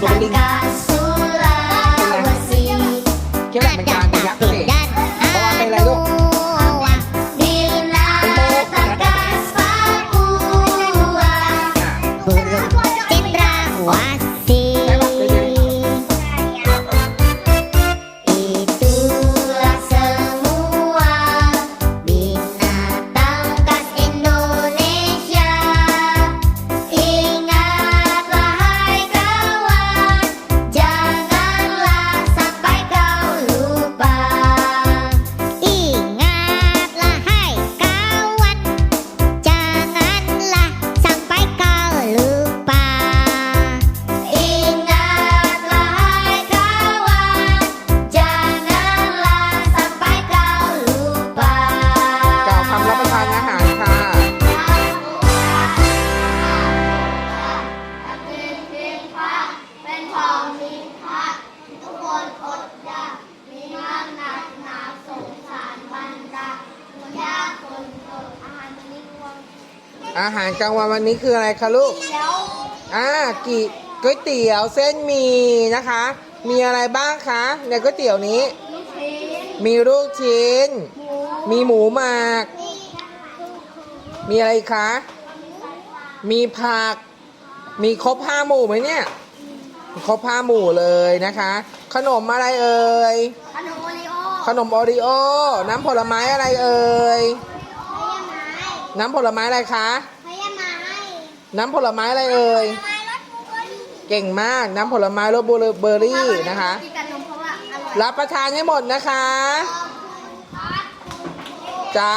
Don't อาหารกลางวันวันนี้คืออะไรคะลูกแล้วอ่ากี่ก๋วยเตี๋ยวเส้นหมีนะคะ มีอะไรบ้างคะในก๋วยเตี๋ยวนี้ลูกชิ้นมีลูกชิ้นหมูมีหมูหมัก มีอะไรอีกคะ มีผัก มีครบห้าหมู่ไหมเนี่ย ครบห้าหมู่เลยนะคะ ขนมอะไรเอ่ย ขนมโอริโอ ขนมโอริโอ น้ำผลไม้อะไรเอ่ยพยาไม้ น้ำผลไม้อะไรคะ พยาไม้น้ำผลไม้อะไรเอ่ยไม้รสบูเบอรี่เก่งมาก น้ำผลไม้รสบลูเบอร์รี่นะคะ กินกับนมเพราะว่าอร่อยรับประทานให้หมดนะคะจ้า